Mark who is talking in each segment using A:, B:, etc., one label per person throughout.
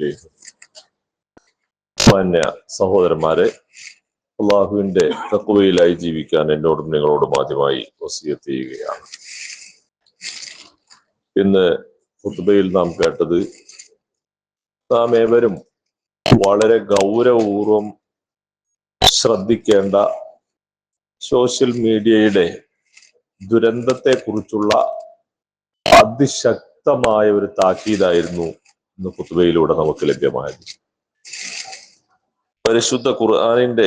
A: ഇലൈഹി മാന്യ സഹോദരന്മാരെ അള്ളാഹുവിന്റെ തക്കുവയിലായി ജീവിക്കാൻ എന്നോടും നിങ്ങളോടും ആദ്യമായി വസിയത്ത് ചെയ്യുകയാണ്. ഇന്ന് കുത്തുബയിൽ നാം കേട്ടത് നാം ഏവരും വളരെ ഗൗരവപൂർവം ശ്രദ്ധിക്കേണ്ട സോഷ്യൽ മീഡിയയുടെ ദുരന്തത്തെ കുറിച്ചുള്ള അതിശക്തമായ ഒരു താക്കീതായിരുന്നു ഇന്ന് കുത്തുബയിലൂടെ നമുക്ക് ലഭ്യമായത്. പരിശുദ്ധ ഖുർആാനിന്റെ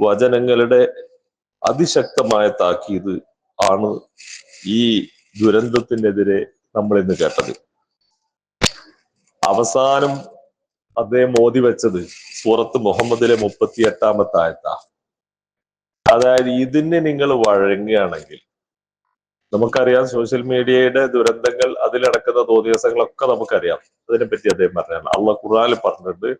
A: വചനങ്ങളുടെ അതിശക്തമായ താക്കീത് ആണ് ഈ ദുരന്തത്തിനെതിരെ നമ്മൾ ഇന്ന് കേട്ടത്. അവസാനം അദ്ദേഹം മോദി വെച്ചത് സൂറത്ത് മുഹമ്മദിലെ മുപ്പത്തി എട്ടാമത്തെ ആയത്താ. അതായത് ഇതിന് നിങ്ങൾ വഴങ്ങുകയാണെങ്കിൽ നമുക്കറിയാം സോഷ്യൽ മീഡിയയുടെ ദുരന്തങ്ങൾ അതിലടക്കുന്ന തോന്നിയസങ്ങളൊക്കെ നമുക്കറിയാം. അതിനെപ്പറ്റി അദ്ദേഹം പറഞ്ഞാണ് അള്ള ഖുറാനിൽ പറഞ്ഞിട്ടുണ്ട്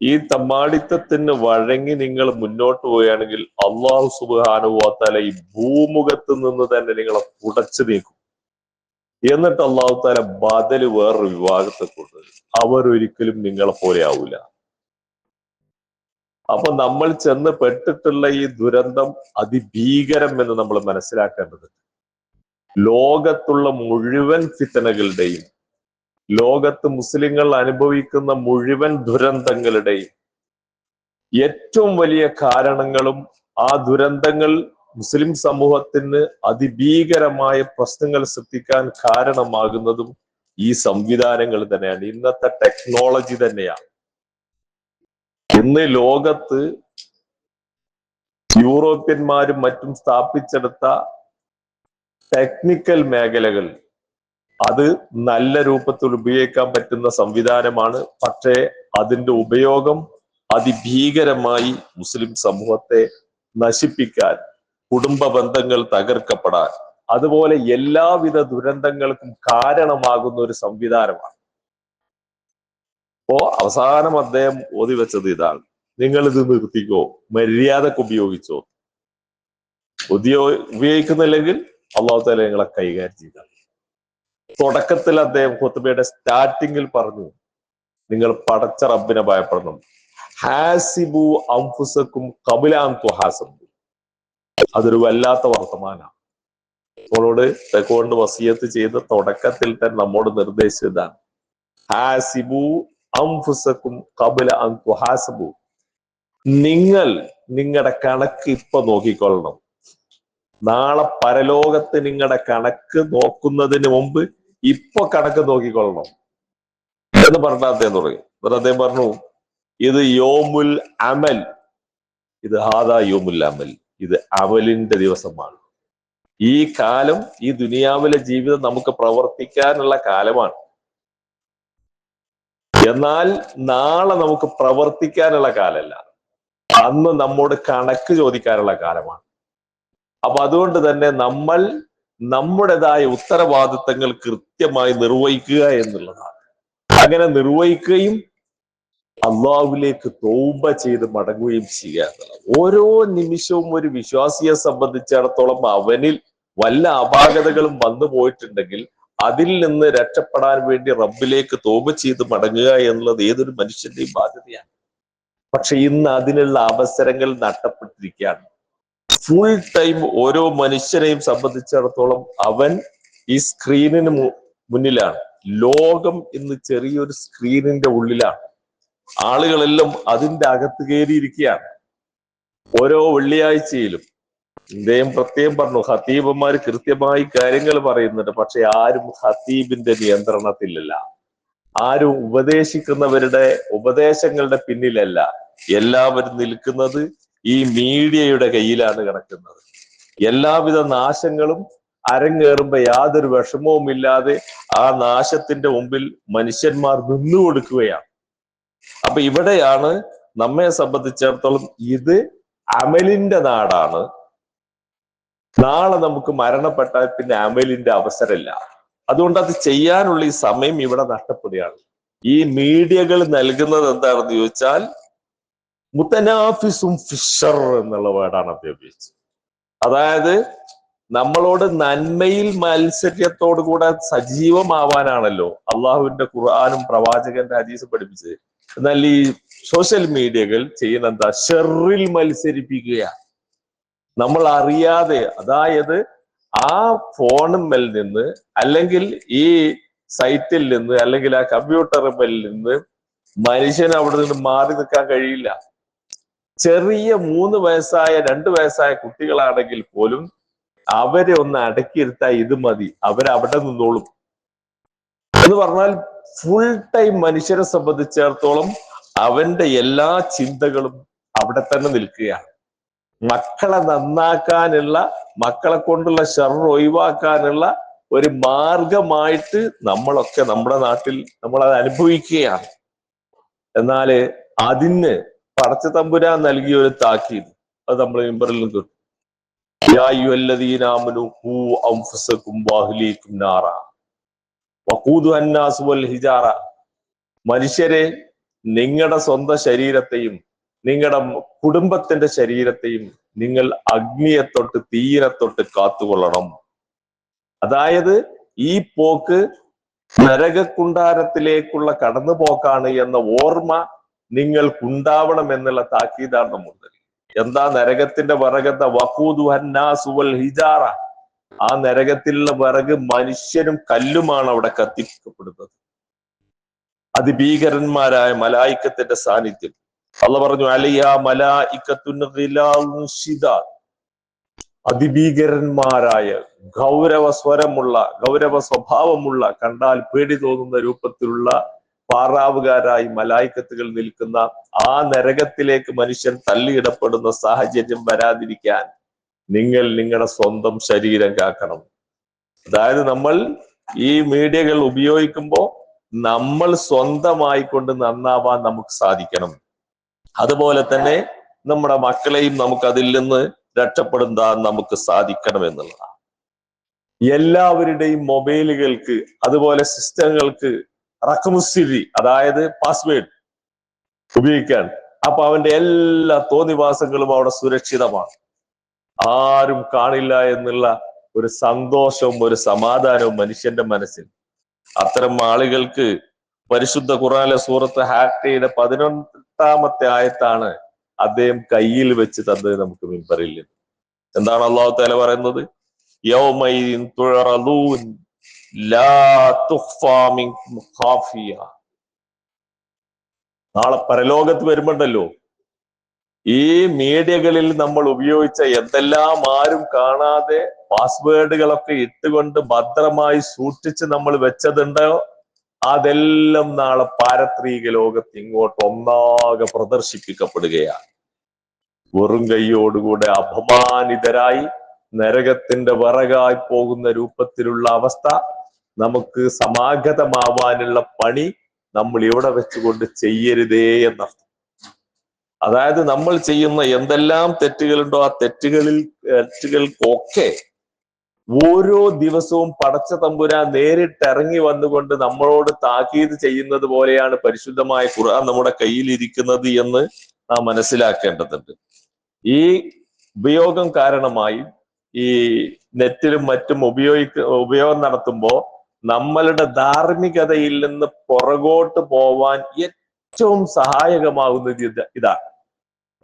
A: ഈ തമ്മാടിത്തത്തിന് വഴങ്ങി നിങ്ങൾ മുന്നോട്ട് പോവുകയാണെങ്കിൽ അള്ളാഹു സുബാനുവാത്താല ഈ ഭൂമുഖത്ത് നിന്ന് തന്നെ നിങ്ങളെ പുടച്ചു നീക്കും. എന്നിട്ട് അള്ളാഹു താല ബദൽ വേറൊരു വിഭാഗത്തെ കൊണ്ട് അവരൊരിക്കലും നിങ്ങളെ പോലെ ആവൂല. അപ്പൊ നമ്മൾ ചെന്ന് പെട്ടിട്ടുള്ള ഈ ദുരന്തം അതിഭീകരം എന്ന് നമ്മൾ മനസ്സിലാക്കേണ്ടതുണ്ട് ലോകത്തുള്ള മുഴുവൻ ഫിത്തനകളുടെയും ലോകത്ത് മുസ്ലിങ്ങൾ അനുഭവിക്കുന്ന മുഴുവൻ ദുരന്തങ്ങളുടെയും ഏറ്റവും വലിയ കാരണങ്ങളും ആ ദുരന്തങ്ങൾ മുസ്ലിം സമൂഹത്തിന് അതിഭീകരമായ പ്രശ്നങ്ങൾ സൃഷ്ടിക്കാൻ കാരണമാകുന്നതും ഈ സംവിധാനങ്ങൾ തന്നെയാണ്. ഇന്നത്തെ ടെക്നോളജി തന്നെയാണ്. ഇന്ന് ലോകത്ത് യൂറോപ്യന്മാരും മറ്റും സ്ഥാപിച്ചെടുത്ത ടെക്നിക്കൽ മേഖലകൾ അത് നല്ല രൂപത്തിൽ ഉപയോഗിക്കാൻ പറ്റുന്ന സംവിധാനമാണ്. പക്ഷേ അതിന്റെ ഉപയോഗം അതിഭീകരമായി മുസ്ലിം സമൂഹത്തെ നശിപ്പിക്കാൻ കുടുംബ ബന്ധങ്ങൾ തകർക്കപ്പെടാൻ. അതുപോലെ എല്ലാവിധ ദുരന്തങ്ങൾക്കും കാരണമാകുന്ന ഒരു സംവിധാനമാണ്. അപ്പോ അവസാനം അദ്ദേഹം ഓതി വെച്ചത് ഇതാണ്. നിങ്ങൾ ഇത് നിർത്തിക്കോ മര്യാദയ്ക്ക് ഉപയോഗിച്ചോ. ഉദ്യോ ഉപയോഗിക്കുന്നില്ലെങ്കിൽ അള്ളാഹു താല നിങ്ങളെ കൈകാര്യം ചെയ്ത തുടക്കത്തിൽ അദ്ദേഹം കൊത്തുബയുടെ സ്റ്റാർട്ടിങ്ങിൽ പറഞ്ഞു നിങ്ങൾ പടച്ച റബ്ബിനെ ഭയപ്പെടണം. ഹാസിബു അംഫുസക്കും കബിലാൻ തുഹാസബു. അതൊരു വല്ലാത്ത വർത്തമാനമാണ് നമ്മളോട് തെക്കോണ്ട് വസിയത്ത് ചെയ്ത തുടക്കത്തിൽ തന്നെ നമ്മോട് നിർദ്ദേശിച്ചതാണ്. ഹാസിബു അംഫുസക്കും കബില അൻ തുഹാസബു. നിങ്ങൾ നിങ്ങളുടെ കണക്ക് ഇപ്പൊ നോക്കിക്കൊള്ളണം. നാളെ പരലോകത്ത് നിങ്ങളുടെ കണക്ക് നോക്കുന്നതിന് മുമ്പ് ഇപ്പൊ കണക്ക് നോക്കിക്കൊള്ളണം. എന്ന് പറഞ്ഞ അദ്ദേഹം തുടങ്ങി. എന്നിട്ട് അദ്ദേഹം പറഞ്ഞു ഇത് യോമുൽ അമൽ. ഇത് ഹാദാ യോമുൽ അമൽ. ഇത് അവലിന്റെ ദിവസമാണ്. ഈ കാലം ഈ ദുനിയാവിലെ ജീവിതം നമുക്ക് പ്രവർത്തിക്കാനുള്ള കാലമാണ്. എന്നാൽ നാളെ നമുക്ക് പ്രവർത്തിക്കാനുള്ള കാലമല്ല. അന്ന് നമ്മോട് കണക്ക് ചോദിക്കാനുള്ള കാലമാണ്. അപ്പൊ അതുകൊണ്ട് തന്നെ നമ്മൾ നമ്മുടേതായ ഉത്തരവാദിത്തങ്ങൾ കൃത്യമായി നിർവഹിക്കുക എന്നുള്ളതാണ്. അങ്ങനെ നിർവഹിക്കുകയും അള്ളാഹുവിലേക്ക് തോമ്പ ചെയ്ത് മടങ്ങുകയും ചെയ്യുക ഓരോ നിമിഷവും ഒരു വിശ്വാസിയെ സംബന്ധിച്ചിടത്തോളം അവനിൽ വല്ല അപാകതകളും വന്നു പോയിട്ടുണ്ടെങ്കിൽ അതിൽ നിന്ന് രക്ഷപ്പെടാൻ വേണ്ടി റബ്ബിലേക്ക് തോപ ചെയ്ത് മടങ്ങുക എന്നുള്ളത് ഏതൊരു മനുഷ്യന്റെയും ബാധ്യതയാണ്. പക്ഷെ ഇന്ന് അതിനുള്ള അവസരങ്ങൾ നഷ്ടപ്പെട്ടിരിക്കുകയാണ്. ഫുൾ ടൈം ഓരോ മനുഷ്യനെയും സംബന്ധിച്ചിടത്തോളം അവൻ ഈ സ്ക്രീനിന് മുന്നിലാണ്. ലോകം ഇന്ന് ചെറിയൊരു സ്ക്രീനിന്റെ ഉള്ളിലാണ്. ആളുകളെല്ലാം അതിന്റെ അകത്ത് കയറിയിരിക്കുകയാണ്. ഓരോ വെള്ളിയാഴ്ചയിലും ഇദ്ദേഹം പ്രത്യേകം പറഞ്ഞു ഹത്തീബന്മാർ കൃത്യമായി കാര്യങ്ങൾ പറയുന്നുണ്ട് പക്ഷെ ആരും ഹത്തീബിന്റെ നിയന്ത്രണത്തിലല്ല. ആരും ഉപദേശിക്കുന്നവരുടെ ഉപദേശങ്ങളുടെ പിന്നിലല്ല. എല്ലാവരും നിൽക്കുന്നത് ഈ മീഡിയയുടെ കയ്യിലാണ് കിടക്കുന്നത്. എല്ലാവിധ നാശങ്ങളും അരങ്ങേറുമ്പോ യാതൊരു വിഷമവും ഇല്ലാതെ ആ നാശത്തിന്റെ മുമ്പിൽ മനുഷ്യന്മാർ നിന്നു കൊടുക്കുകയാണ് അപ്പൊ ഇവിടെയാണ് നമ്മെ സംബന്ധിച്ചിടത്തോളം ഇത് അമലിന്റെ നാടാണ്. നാളെ നമുക്ക് മരണപ്പെട്ടാൽ പിന്നെ അമലിന്റെ അവസരമില്ല. അതുകൊണ്ട് അത് ചെയ്യാനുള്ള ഈ സമയം ഇവിടെ നഷ്ടപ്പെടുകയാണ്. ഈ മീഡിയകൾ നൽകുന്നത് എന്താണെന്ന് ചോദിച്ചാൽ മുത്തനാഫിസും ഫിഷർ എന്നുള്ള വേർഡാണ് ഉപയോഗിച്ചത്. അതായത് നമ്മളോട് നന്മയിൽ മത്സര്യത്തോടു കൂടെ സജീവമാവാനാണല്ലോ അള്ളാഹുവിന്റെ ഖുർആാനും പ്രവാചകന്റെ ഹദീസ് പഠിപ്പിച്ചത്. എന്നാൽ ഈ സോഷ്യൽ മീഡിയകൾ ചെയ്യുന്ന എന്താ ഷെറിൽ മത്സരിപ്പിക്കുക നമ്മൾ അറിയാതെ അതായത് ആ ഫോണുമ്മൽ നിന്ന് അല്ലെങ്കിൽ ഈ സൈറ്റിൽ നിന്ന് അല്ലെങ്കിൽ ആ കമ്പ്യൂട്ടറുമ്മൽ നിന്ന് മനുഷ്യൻ അവിടെ നിന്ന് മാറി നിൽക്കാൻ കഴിയില്ല. ചെറിയ മൂന്ന് വയസ്സായ രണ്ട് വയസ്സായ കുട്ടികളാണെങ്കിൽ പോലും അവരെ ഒന്ന് അടക്കിയിരുത്താൻ ഇത് മതി. അവരവിടെ നിന്നോളും. എന്ന് പറഞ്ഞാൽ ഫുൾ ടൈം മനുഷ്യരെ സംബന്ധിച്ചിടത്തോളം അവന്റെ എല്ലാ ചിന്തകളും അവിടെ തന്നെ നിൽക്കുകയാണ്. മക്കളെ നന്നാക്കാനുള്ള മക്കളെ കൊണ്ടുള്ള ഷർ ഒഴിവാക്കാനുള്ള ഒരു മാർഗമായിട്ട് നമ്മളൊക്കെ നമ്മുടെ നാട്ടിൽ നമ്മൾ അത് അനുഭവിക്കുകയാണ്. എന്നാൽ അതിന് പടച്ച തമ്പുരാൻ നൽകിയ ഒരു താക്കീത് അത് നമ്മൾ മെമ്പറിൽ നിന്ന് കിട്ടും. വൽ ഹിജാറ. മനുഷ്യരെ നിങ്ങളുടെ സ്വന്തം ശരീരത്തെയും നിങ്ങളുടെ കുടുംബത്തിന്റെ ശരീരത്തെയും നിങ്ങൾ അഗ്നിയെ തൊട്ട് തീരെ തൊട്ട് കാത്തുകൊള്ളണം. അതായത് ഈ പോക്ക് നരകക്കുണ്ടാരത്തിലേക്കുള്ള കടന്നുപോക്കാണ് എന്ന ഓർമ്മ നിങ്ങൾക്കുണ്ടാവണം എന്നുള്ള താക്കീതാണ് നമ്മൾ എന്താ നരകത്തിന്റെ വറകത്തെ വഖൂദു ഹന്നാസുവൽ ഹിജാറ. ആ നരകത്തിലുള്ള വിറക് മനുഷ്യനും കല്ലുമാണ് അവിടെ കത്തിക്കപ്പെടുന്നത് അതിഭീകരന്മാരായ മലായിക്കത്തിന്റെ സാന്നിധ്യം അള്ള പറഞ്ഞു അലയ മലായിക്കത്തുനിത. അതിഭീകരന്മാരായ ഗൗരവ സ്വരമുള്ള ഗൗരവ സ്വഭാവമുള്ള കണ്ടാൽ പേടി തോന്നുന്ന രൂപത്തിലുള്ള പാറാവുകാരായി മലായിക്കത്തുകൾ നിൽക്കുന്ന ആ നരകത്തിലേക്ക് മനുഷ്യൻ തള്ളിയിടപ്പെടുന്ന സാഹചര്യം വരാതിരിക്കാൻ നിങ്ങൾ നിങ്ങളുടെ സ്വന്തം ശരീരം കാക്കണം. അതായത് നമ്മൾ ഈ മീഡിയകൾ ഉപയോഗിക്കുമ്പോൾ നമ്മൾ സ്വന്തമായി കൊണ്ട് നന്നാവാൻ നമുക്ക് സാധിക്കണം. അതുപോലെ തന്നെ നമ്മുടെ മക്കളെയും നമുക്ക് അതിൽ നിന്ന് രക്ഷപ്പെടുത്താൻ നമുക്ക് സാധിക്കണം എന്നുള്ളതാണ്. എല്ലാവരുടെയും മൊബൈലുകൾക്ക് അതുപോലെ സിസ്റ്റങ്ങൾക്ക് റക്കമുസിരി അതായത് പാസ്വേഡ് ഉപയോഗിക്കാൻ. അപ്പൊ അവന്റെ എല്ലാ തോന്നിവാസങ്ങളും അവിടെ സുരക്ഷിതമാണ്. ആരും കാണില്ല എന്നുള്ള ഒരു സന്തോഷവും ഒരു സമാധാനവും മനുഷ്യന്റെ മനസ്സിൽ. അത്തരം ആളുകൾക്ക് പരിശുദ്ധ ഖുറാനിലെ സൂറത്ത് ഹാക്ടയുടെ പതിനൊന്നാമത്തെ ആയത്താണ് അദ്ദേഹം കയ്യിൽ വെച്ച് തന്നത് നമുക്ക് മിമ്പറിൽ എന്താണ് അള്ളാഹു തല പറയുന്നത്? നാളെ പരലോകത്ത് വരുമ്പോണ്ടല്ലോ ഈ മീഡിയകളിൽ നമ്മൾ ഉപയോഗിച്ച എന്തെല്ലാം ആരും കാണാതെ പാസ്വേഡുകളൊക്കെ ഇട്ടുകൊണ്ട് ഭദ്രമായി സൂക്ഷിച്ച് നമ്മൾ വെച്ചതുണ്ടോ? അതെല്ലാം നാളെ പാരത്രീക ലോകത്ത് ഇങ്ങോട്ട് ഒന്നാകെ പ്രദർശിപ്പിക്കപ്പെടുകയാണ്. വെറും കൈയോടുകൂടെ അപമാനിതരായി നരകത്തിന്റെ വിറകായി പോകുന്ന രൂപത്തിലുള്ള അവസ്ഥ നമുക്ക് സമാഗതമാവാനുള്ള പണി നമ്മൾ ഇവിടെ വെച്ചുകൊണ്ട് ചെയ്യരുതേ എന്നർത്ഥം. അതായത് നമ്മൾ ചെയ്യുന്ന എന്തെല്ലാം തെറ്റുകളുണ്ടോ ആ തെറ്റുകളിൽ തെറ്റുകൾക്കൊക്കെ ഓരോ ദിവസവും പടച്ച തമ്പുരാൻ നേരിട്ടിറങ്ങി വന്നുകൊണ്ട് നമ്മളോട് താക്കീത് ചെയ്യുന്നത് പോലെയാണ് പരിശുദ്ധമായ ഖുർആൻ നമ്മുടെ കയ്യിൽ ഇരിക്കുന്നത് എന്ന് നാം മനസ്സിലാക്കേണ്ടതുണ്ട്. ഈ ഉപയോഗം കാരണമായി ഈ നെറ്റിലും മറ്റും ഉപയോഗിക്ക ഉപയോഗം നടത്തുമ്പോൾ നമ്മളുടെ ധാർമ്മികതയിൽ നിന്ന് പുറകോട്ട് പോവാൻ ഏറ്റവും സഹായകമാകുന്നത് ഇത് ഇതാണ്.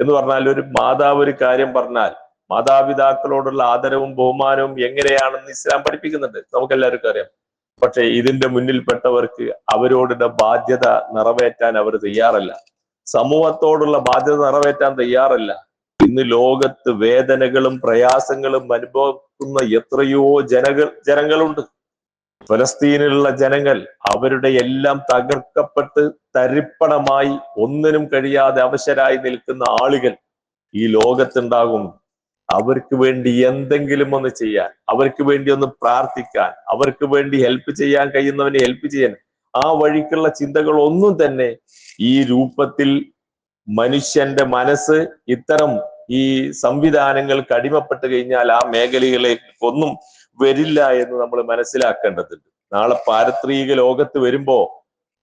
A: എന്ന് പറഞ്ഞാൽ ഒരു മാതാവ് ഒരു കാര്യം പറഞ്ഞാൽ മാതാപിതാക്കളോടുള്ള ആദരവും ബഹുമാനവും എങ്ങനെയാണെന്ന് ഇസ്ലാം പഠിപ്പിക്കുന്നുണ്ട്. നമുക്ക് എല്ലാവർക്കും അറിയാം. പക്ഷെ ഇതിന്റെ മുന്നിൽപ്പെട്ടവർക്ക് അവരോടുള്ള ബാധ്യത നിറവേറ്റാൻ അവർ തയ്യാറല്ല. സമൂഹത്തോടുള്ള ബാധ്യത നിറവേറ്റാൻ തയ്യാറല്ല. ഇന്ന് ലോകത്ത് വേദനകളും പ്രയാസങ്ങളും അനുഭവിക്കുന്ന എത്രയോ ജനകൾ ജനങ്ങളുണ്ട്. ഫലസ്തീനിലുള്ള ജനങ്ങൾ അവരുടെ എല്ലാം തകർക്കപ്പെട്ട് തരിപ്പണമായി ഒന്നിനും കഴിയാതെ അവശരായി നിൽക്കുന്ന ആളുകൾ ഈ ലോകത്തുണ്ടാകും. അവർക്ക് വേണ്ടി എന്തെങ്കിലും ഒന്ന് ചെയ്യാൻ അവർക്ക് വേണ്ടി ഒന്ന് പ്രാർത്ഥിക്കാൻ അവർക്ക് വേണ്ടി ഹെൽപ്പ് ചെയ്യാൻ കഴിയുന്നവനെ ഹെൽപ്പ് ചെയ്യാൻ ആ വഴിക്കുള്ള ചിന്തകൾ ഒന്നും തന്നെ ഈ രൂപത്തിൽ മനുഷ്യന്റെ മനസ്സ് ഇത്തരം ഈ സംവിധാനങ്ങൾക്ക് അടിമപ്പെട്ട് കഴിഞ്ഞാൽ ആ മേഖലകളിലേക്ക് ഒന്നും വരില്ല എന്ന് നമ്മൾ മനസ്സിലാക്കേണ്ടതുണ്ട്. നാളെ പാരത്രീക ലോകത്ത് വരുമ്പോ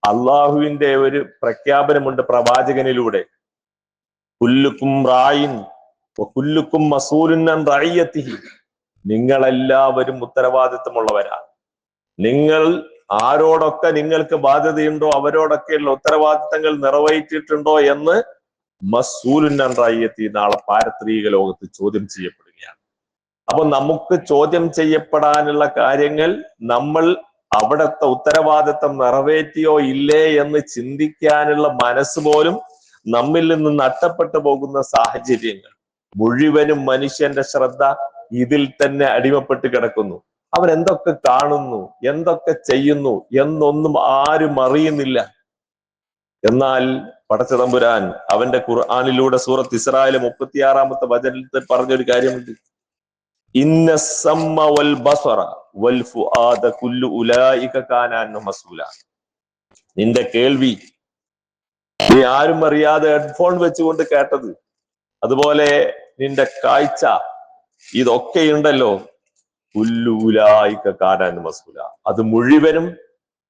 A: അള്ളാഹുവിന്റെ ഒരു പ്രഖ്യാപനമുണ്ട് പ്രവാചകനിലൂടെ. കുല്ലുക്കും റായിൻ കുല്ലുക്കും മസൂലുന്നൻ റായിയത്തി നിങ്ങളെല്ലാവരും ഉത്തരവാദിത്വമുള്ളവരാണ്. നിങ്ങൾ ആരോടൊക്കെ നിങ്ങൾക്ക് ബാധ്യതയുണ്ടോ അവരോടൊക്കെയുള്ള ഉത്തരവാദിത്തങ്ങൾ നിറവേറ്റിയിട്ടുണ്ടോ എന്ന് മസൂലുന്നൻ റായിയത്തി നാളെ പാരത്രീക ലോകത്ത് ചോദ്യം ചെയ്യപ്പെടുകയാണ് അപ്പൊ നമുക്ക് ചോദ്യം ചെയ്യപ്പെടാനുള്ള കാര്യങ്ങൾ നമ്മൾ അവിടുത്തെ ഉത്തരവാദിത്തം നിറവേറ്റിയോ ഇല്ലേ എന്ന് ചിന്തിക്കാനുള്ള മനസ്സ് പോലും നമ്മിൽ നിന്ന് നഷ്ടപ്പെട്ടു പോകുന്ന സാഹചര്യങ്ങൾ. മുഴുവനും മനുഷ്യന്റെ ശ്രദ്ധ ഇതിൽ തന്നെ അടിമപ്പെട്ട് കിടക്കുന്നു. അവൻ എന്തൊക്കെ കാണുന്നു എന്തൊക്കെ ചെയ്യുന്നു എന്നൊന്നും ആരും അറിയുന്നില്ല. എന്നാൽ പടച്ചതമ്പുരാൻ അവന്റെ ഖുർആാനിലൂടെ സൂറത്ത് ഇസ്രായേൽ മുപ്പത്തിയാറാമത്തെ വചനത്തിൽ പറഞ്ഞൊരു കാര്യമുണ്ട്. നിന്റെ കേൾവി നീ ആരും അറിയാതെ ഹെഡ്ഫോൺ വെച്ചുകൊണ്ട് കേട്ടത്. അതുപോലെ നിന്റെ കാഴ്ച ഇതൊക്കെ ഉണ്ടല്ലോ മസൂല. അത് മുഴുവനും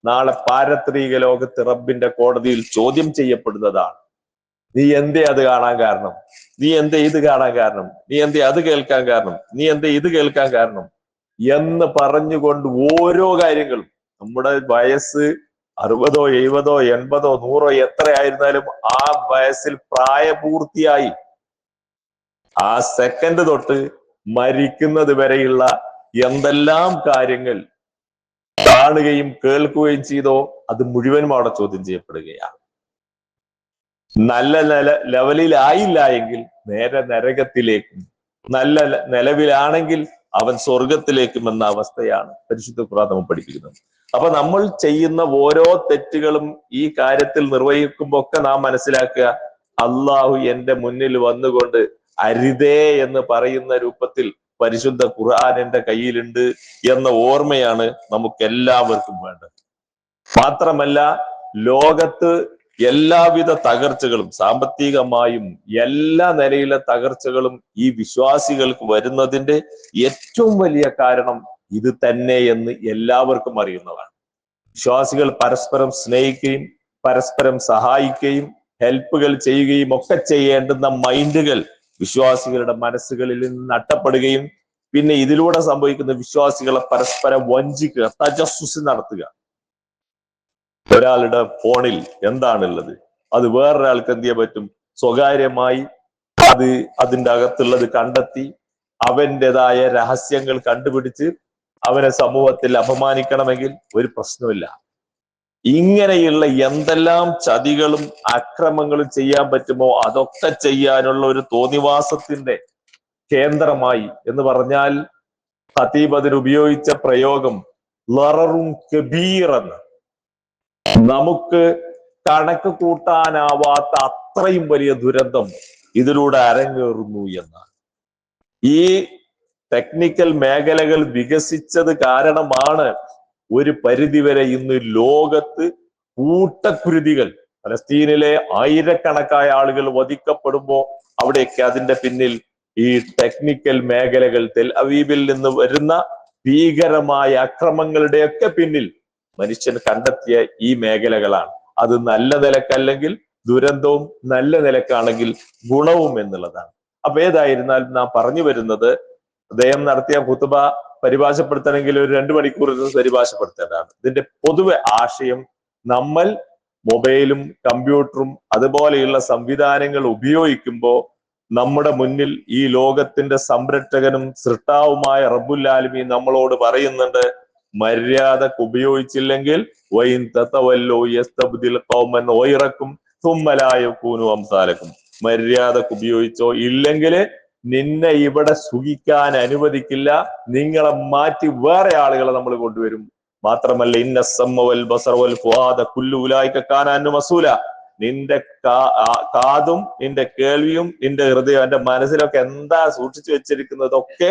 A: നാളെ പാരത്രിക ലോകത്ത് റബ്ബിന്റെ കോടതിയിൽ ചോദ്യം ചെയ്യപ്പെടുന്നതാണ്. നീ എന്തേ അത് കാണാൻ കാരണം? നീ എന്ത് ഇത് കാണാൻ കാരണം? നീ എന്ത് അത് കേൾക്കാൻ കാരണം? നീ എന്ത് ഇത് കേൾക്കാൻ കാരണം? എന്ന് പറഞ്ഞുകൊണ്ട് ഓരോ കാര്യങ്ങളും നമ്മുടെ വയസ്സ് അറുപതോ എഴുപതോ എൺപതോ നൂറോ എത്ര ആയിരുന്നാലും ആ വയസ്സിൽ പ്രായപൂർത്തിയായി ആ സെക്കൻഡ് തൊട്ട് മരിക്കുന്നത് വരെയുള്ള എന്തെല്ലാം കാര്യങ്ങൾ കാണുകയും കേൾക്കുകയും ചെയ്തോ അത് മുഴുവനും അവിടെ ചോദ്യം ചെയ്യപ്പെടുകയാണ്. നല്ല നില ലെവലിലായില്ല എങ്കിൽ നേരെ നരകത്തിലേക്കും നല്ല നിലവിലാണെങ്കിൽ അവൻ സ്വർഗത്തിലേക്കും എന്ന അവസ്ഥയാണ് പരിശുദ്ധ ഖുർആൻ നമ്മൾ പഠിപ്പിക്കുന്നത്. അപ്പൊ നമ്മൾ ചെയ്യുന്ന ഓരോ തെറ്റുകളും ഈ കാര്യത്തിൽ നിർവഹിക്കുമ്പോ ഒക്കെ നാം മനസ്സിലാക്കുക അള്ളാഹു എന്റെ മുന്നിൽ വന്നുകൊണ്ട് അരുതേ എന്ന് പറയുന്ന രൂപത്തിൽ പരിശുദ്ധ ഖുർആൻ എന്റെ കയ്യിലുണ്ട് എന്ന ഓർമ്മയാണ് നമുക്ക് എല്ലാവർക്കും വേണ്ടത്. മാത്രമല്ല ലോകത്ത് എല്ലാവിധ തകർച്ചകളും സാമ്പത്തികമായും എല്ലാ നിലയിലെ തകർച്ചകളും ഈ വിശ്വാസികൾക്ക് വരുന്നതിന്റെ ഏറ്റവും വലിയ കാരണം ഇത് തന്നെ എന്ന് എല്ലാവർക്കും അറിയുന്നതാണ്. വിശ്വാസികൾ പരസ്പരം സ്നേഹിക്കുകയും പരസ്പരം സഹായിക്കുകയും ഹെൽപ്പുകൾ ചെയ്യുകയും ഒക്കെ ചെയ്യേണ്ടുന്ന മൈൻഡുകൾ വിശ്വാസികളുടെ മനസ്സുകളിൽ നിന്ന് നട്ടപ്പെടുകയും പിന്നെ ഇതിലൂടെ സംഭവിക്കുന്ന വിശ്വാസികളെ പരസ്പരം വഞ്ചിക്കുക തജസ്സുസ് നടത്തുക. ഒരാളുടെ ഫോണിൽ എന്താണുള്ളത്? അത് വേറൊരാൾക്ക് എന്ത് ചെയ്യാൻ പറ്റും? സ്വകാര്യമായി അത് അതിന്റെ അകത്തുള്ളത് കണ്ടെത്തി അവന്റെതായ രഹസ്യങ്ങൾ കണ്ടുപിടിച്ച് അവനെ സമൂഹത്തിൽ അപമാനിക്കണമെങ്കിൽ ഒരു പ്രശ്നമില്ല ഇങ്ങനെയുള്ള എന്തെല്ലാം ചതികളും അക്രമങ്ങളും ചെയ്യാൻ പറ്റുമോ അതൊക്കെ ചെയ്യാനുള്ള ഒരു തോന്നിവാസത്തിന്റെ കേന്ദ്രമായി എന്ന് പറഞ്ഞാൽ ഖതീബ് അതിന് ഉപയോഗിച്ച പ്രയോഗം ലററും കബീർ എന്ന്. നമുക്ക് കണക്ക് കൂട്ടാനാവാത്ത അത്രയും വലിയ ദുരന്തം ഇതിലൂടെ അരങ്ങേറുന്നു എന്നാണ്. ഈ ടെക്നിക്കൽ മേഖലകൾ വികസിച്ചത് കാരണമാണ് ഒരു പരിധിവരെ ഇന്ന് ലോകത്ത് കൂട്ടക്കുരുതികൾ ഫലസ്തീനിലെ ആയിരക്കണക്കായ ആളുകൾ വധിക്കപ്പെടുമ്പോൾ അവിടെയൊക്കെ അതിന്റെ പിന്നിൽ ഈ ടെക്നിക്കൽ മേഖലകൾ തെൽ അവീബിൽ നിന്ന് വരുന്ന ഭീകരമായ അക്രമങ്ങളുടെയൊക്കെ പിന്നിൽ മനുഷ്യൻ കണ്ടെത്തിയ ഈ മേഖലകളാണ്. അത് നല്ല നിലക്കല്ലെങ്കിൽ ദുരന്തവും നല്ല നിലക്കാണെങ്കിൽ ഗുണവും എന്നുള്ളതാണ്. അപ്പൊ ഏതായിരുന്നാലും നാം പറഞ്ഞു വരുന്നത് അദ്ദേഹം നടത്തിയ കുത്തുബ പരിഭാഷപ്പെടുത്തണമെങ്കിൽ ഒരു രണ്ടു മണിക്കൂറിൽ നിന്ന് പരിഭാഷപ്പെടുത്തേണ്ടതാണ്. ഇതിന്റെ പൊതുവെ ആശയം നമ്മൾ മൊബൈലും കമ്പ്യൂട്ടറും അതുപോലെയുള്ള സംവിധാനങ്ങൾ ഉപയോഗിക്കുമ്പോൾ നമ്മുടെ മുന്നിൽ ഈ ലോകത്തിന്റെ സംരക്ഷകനും സൃഷ്ടാവുമായ റബ്ബുല്ലാലുമി നമ്മളോട് പറയുന്നുണ്ട് മര്യാദയ്ക്ക് ഉപയോഗിച്ചില്ലെങ്കിൽ വൈൻ തത്തവല്ലോ യസ്തബ്ദിൽ കൗമൻ ഓയിറക്കും തുമ്മലായക്കൂനു അംസാലക്കും. മര്യാദയ്ക്ക് ഉപയോഗിച്ചോ ഇല്ലെങ്കിൽ നിന്നെ ഇവിടെ സുഖിക്കാൻ അനുവദിക്കില്ല. നിങ്ങളെ മാറ്റി വേറെ ആളുകളെ നമ്മൾ കൊണ്ടുവരും. മാത്രമല്ല ഇന്ന സമ്മവൽ ബസർവൽ ഫുഹാദ കുല്ലുലായി കാനാനു മസൂല. നിന്റെ കാതും നിന്റെ കേൾവിയും നിന്റെ ഹൃദയം എന്റെ മനസ്സിലൊക്കെ എന്താ സൂക്ഷിച്ചു വെച്ചിരിക്കുന്നതൊക്കെ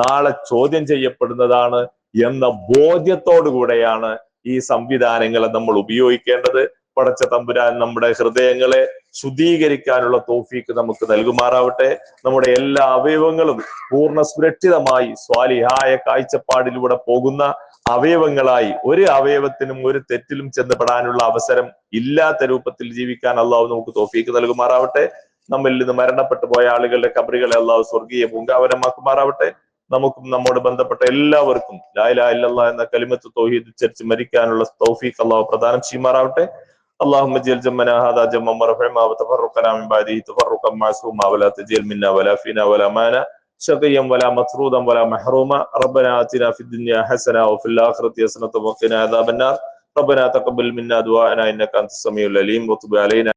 A: നാളെ ചോദ്യം ചെയ്യപ്പെടുന്നതാണ്. എന്ന ബോധ്യത്തോടു കൂടെയാണ് ഈ സംവിധാനങ്ങളെ നമ്മൾ ഉപയോഗിക്കേണ്ടത്. പടച്ച തമ്പുരാൻ നമ്മുടെ ഹൃദയങ്ങളെ ശുദ്ധീകരിക്കാനുള്ള തോഫീക്ക് നമുക്ക് നൽകുമാറാവട്ടെ. നമ്മുടെ എല്ലാ അവയവങ്ങളും പൂർണ സുരക്ഷിതമായി സ്വാലിഹായ കാഴ്ചപ്പാടിലൂടെ പോകുന്ന അവയവങ്ങളായി ഒരു അവയവത്തിനും ഒരു തെറ്റിലും ചെന്നപ്പെടാനുള്ള അവസരം ഇല്ലാത്ത രൂപത്തിൽ ജീവിക്കാൻ അള്ളാഹു നമുക്ക് തോഫീക്ക് നൽകുമാറാവട്ടെ. നമ്മിൽ നിന്ന് മരണപ്പെട്ടു പോയ ആളുകളുടെ കബറികളെ അള്ളാഹു സ്വർഗീയ പൂങ്കാവനമാക്കുമാറാവട്ടെ. നമുക്കും നമ്മോട് ബന്ധപ്പെട്ട എല്ലാവർക്കും ലായില ഇല്ലല്ലാ എന്ന കലിമത്ത് തൗഹീദ് ഉച്ചരിച്ച് മരിക്കാനുള്ള തൗഫീഖ് അള്ളാഹു പ്രദാനം ചെയ്യുമാറാവട്ടെ اللهم اجعل جمعنا هذا جمعا مرحوما وتفرقنا من بعده تفرقا معصوما ولا تجعل منا ولا فينا ولا معنا شقيا ولا مطرودا ولا محروما ربنا اتنا في الدنيا حسنه وفي الاخره حسنه وقنا عذاب النار ربنا تقبل منا دعاءنا انك انت السميع العليم وتب علينا